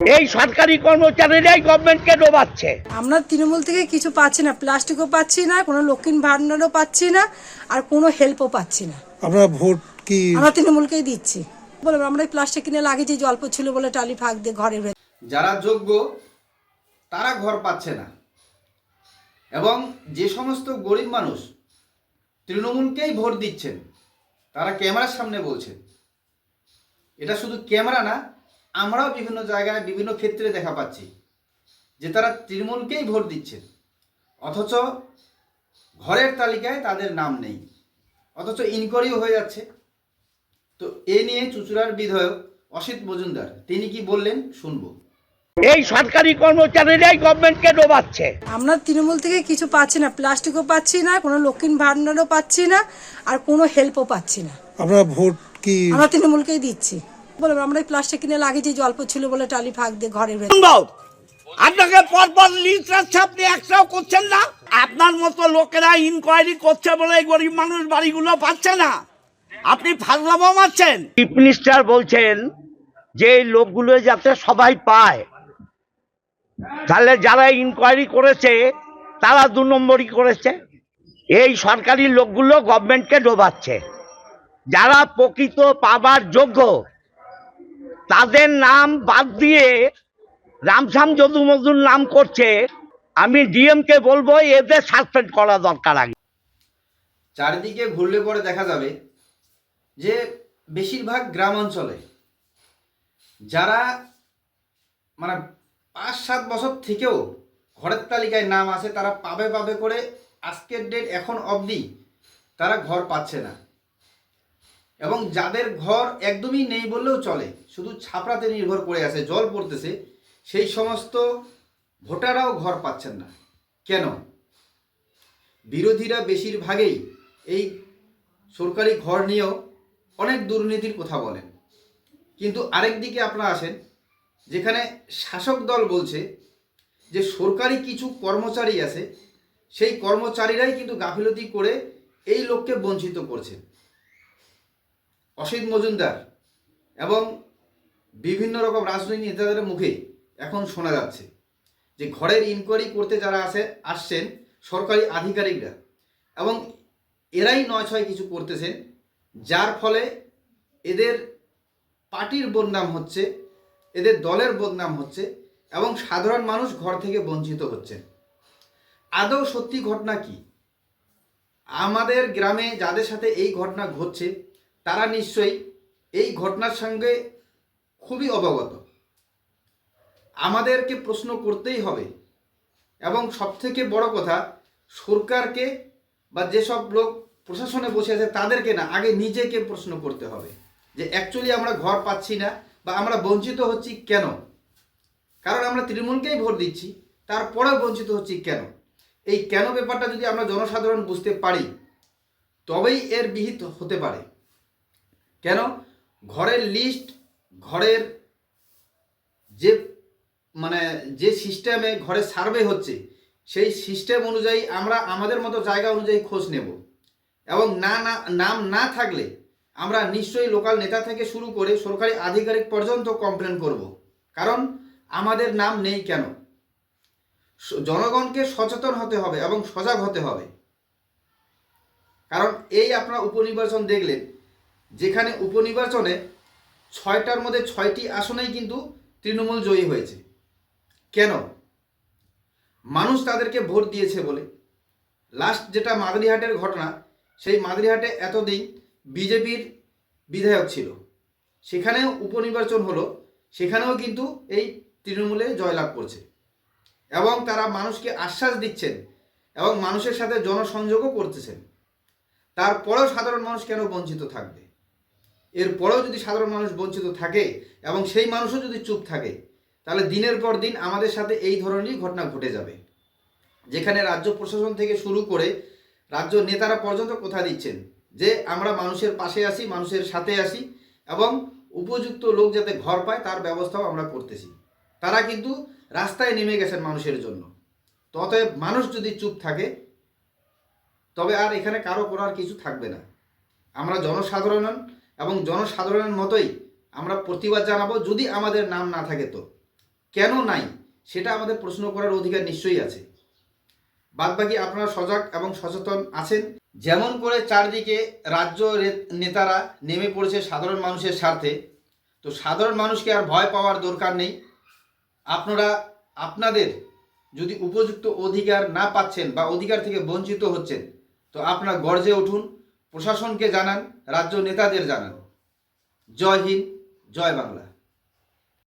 এই সরকারি কর্মচারীরাই গভর্নমেন্টকে ডোবাচ্ছে। আমরা তৃণমূল থেকে কিছু পাচ্ছি না প্লাস্টিকও পাচ্ছি না কোনো লক্ষ্মীর ভাণ্ডারও পাচ্ছি না আর কোনো হেল্পও পাচ্ছি না। আপনারা ভোট কি আমরা তৃণমূলকেই দিচ্ছি। বলব আমরা এই প্লাস্টিক কিনে লাগিয়েছি যে অল্প ছিল বলে টালি ফাঁক দিয়ে ঘরের ভেতর যারা যোগ্য তারা ঘর পাচ্ছে না। এবং যে সমস্ত গরিব মানুষ তৃণমূলকেই ভোট দিচ্ছেন তারা ক্যামেরার সামনে বলছেন এটা শুধু ক্যামেরা না আমরাও বিভিন্ন জায়গায় বিভিন্ন ক্ষেত্রে দেখা পাচ্ছি যে তারা তৃণমূলকেই ভোট দিচ্ছেন অথচ ঘরের তালিকায় তাদের নাম নেই। অথচ ইনকোয়ারিও হয়ে যাচ্ছে। তো এ নিয়ে চুচুড়ার বিধায়ক অসিত মজুমদার তিনি কি বললেন শুনব। এই সরকারি কর্মচারীরাই গভর্নমেন্টকে ডোবাচ্ছে। আমরা তৃণমূল থেকে কিছু পাচ্ছি না প্লাস্টিকও পাচ্ছি না কোনো লক্ষ্মীর ভাণ্ডারও পাচ্ছি না আর কোনো হেল্পও পাচ্ছি না। আমরা ভোট কি আমরা তৃণমূলকেই দিচ্ছি। বলব আমরা প্লাস্টিক কিনে লাগিয়েছি যে অল্প ছিল বলে টালি ফাঁক দিয়ে সম্ভব আপনাকে পরপর লিস্ট আসছে আপনি একটাও করছেন না? আপনার মতো লোকেরা ইনকোয়ারি করছে বলে গরিব মানুষ বাড়িগুলো পাচ্ছে না। আপনি ফাজলামো মারছেন। চিফ মিনিস্টার বলছেন যে এই লোকগুলো যাতে সবাই পায়। তাহলে যারা ইনকোয়ারি করেছে তারা দু নম্বরই করেছে। এই সরকারি লোকগুলো গভর্নমেন্টকে ডোবাচ্ছে। যারা প্রকৃত পাবার যোগ্য তাদের নাম বাদ দিয়ে রামসাম যদু মজুর নাম করছে। আমি ডিএমকে বলব এদের সাসপেন্ড করা দরকার আগে। চারিদিকে ঘুরলে পরে দেখা যাবে যে বেশিরভাগ গ্রাম অঞ্চলে যারা মানে পাঁচ সাত বছর থেকেও ঘরের তালিকায় নাম আছে, তারা পাবে পাবে করে আজকের ডেট এখন অবধি তারা ঘর পাচ্ছে না। এবং যাদের ঘর একদমই নেই বললেও চলে, শুধু ছাপড়াতে নির্ভর করে আছে, জল পড়তেছে, সেই সমস্ত ভোটাররাও ঘর পাচ্ছেন না। কেন? বিরোধীরা বেশিরভাগেই এই সরকারি ঘর নিয়েও অনেক দুর্নীতির কথা বলেন। কিন্তু আরেক দিকে আপনারা আসেন, যেখানে শাসক দল বলছে যে সরকারি কিছু কর্মচারী আছে, সেই কর্মচারীরাই কিন্তু গাফিলতি করে এই লোককে বঞ্চিত করছে। অসিত মজুমদার এবং বিভিন্ন রকম রাজনৈতিক নেতাদের মুখে এখন শোনা যাচ্ছে যে ঘরের ইনকোয়ারি করতে যারা আছে আসছেন সরকারি আধিকারিকরা এবং এরাই নয় ছয় কিছু করতেছেন, যার ফলে এদের পার্টির বদনাম হচ্ছে, এদের দলের বদনাম হচ্ছে এবং সাধারণ মানুষ ঘর থেকে বঞ্চিত হচ্ছেন। আদৌ সত্যি ঘটনা কি? আমাদের গ্রামে যাদের সাথে এই ঘটনা ঘটছে তারা নিশ্চয়ই এই ঘটনার সঙ্গে খুবই অবগত। আমাদেরকে প্রশ্ন করতেই হবে। এবং সবথেকে বড় কথা, সরকারকে বা যেসব লোক প্রশাসনে বসে আছে তাদেরকে না, আগে নিজেকে প্রশ্ন করতে হবে যে অ্যাকচুয়ালি আমরা ঘর পাচ্ছি না বা আমরা বঞ্চিত হচ্ছি কেন? কারণ আমরা তৃণমূলকেই ভোট দিচ্ছি, তারপরেও বঞ্চিত হচ্ছি কেন? এই কেন ব্যাপারটা যদি আমরা জনসাধারণ বুঝতে পারি, তবেই এর বিহিত হতে পারে। কেন? ঘরের লিস্ট ঘরের যে মানে যে সিস্টেমে ঘরে সার্ভে হচ্ছে, সেই সিস্টেম অনুযায়ী আমরা আমাদের মতো জায়গা অনুযায়ী খোঁজ নেব। এবং না না, নাম না থাকলে আমরা নিশ্চয়ই লোকাল নেতা থেকে শুরু করে সরকারি আধিকারিক পর্যন্ত কমপ্লেন করব। কারণ আমাদের নাম নেই কেন? জনগণকে সচেতন হতে হবে এবং সজাগ হতে হবে। কারণ এই আপনারা উপনির্বাচন দেখলেন যেখানে উপনির্বাচনে ছয়টার মধ্যে ছয়টি আসনেই কিন্তু তৃণমূল জয়ী হয়েছে। কেন? মানুষ তাদেরকে ভোট দিয়েছে বলে। লাস্ট যেটা মাদারিহাটের ঘটনা, সেই মাদারিহাটে এতদিন বিজেপির বিধায়ক ছিল। সেখানেও উপনির্বাচন হলো, সেখানেও কিন্তু এই তৃণমূলে জয়লাভ করছে। এবং তারা মানুষকে আশ্বাস দিচ্ছেন এবং মানুষের সাথে জনসংযোগও করতেছেন। তারপরেও সাধারণ মানুষ কেন বঞ্চিত থাকবে? এরপরেও যদি সাধারণ মানুষ বঞ্চিত থাকে এবং সেই মানুষও যদি চুপ থাকে, তাহলে দিনের পর দিন আমাদের সাথে এই ধরনেরই ঘটনা ঘটে যাবে। যেখানে রাজ্য প্রশাসন থেকে শুরু করে রাজ্য নেতারা পর্যন্ত কথা দিচ্ছেন যে, আমরা মানুষের পাশে আসি মানুষের সাথে আসি এবং উপযুক্ত লোক যাতে ঘর পায়, তার ব্যবস্থাও আমরা করতেছি। তারা কিন্তু রাস্তায় নেমে গেছেন মানুষের জন্য। ততএব মানুষ যদি চুপ থাকে, তবে আর এখানে কারও করার কিছু থাকবে না। আমরা জনসাধারণ এবং জনসাধারণের মতোই আমরা প্রতিবাদ জানাব যদি আমাদের নাম না থাকে তো। কেন নাই? সেটা আমাদের প্রশ্ন করার অধিকার নিশ্চয়ই আছে। বাদবাকি আপনারা সজাগ এবং সচেতন আছেন। যেমন করে চারদিকে রাজ্য নেতারা নেমে পড়েছে সাধারণ মানুষের স্বার্থে। তো সাধারণ মানুষকে আর ভয় পাওয়ার দরকার নেই। আপনারা, আপনাদের যদি উপযুক্ত অধিকার না পাচ্ছেন বা অধিকার থেকে বঞ্চিত হচ্ছেন, তো আপনারা গর্জে উঠুন। প্রশাসনকে জানান রাজ্য নেতাদের জানান। জয় হিন্দ জয় বাংলা।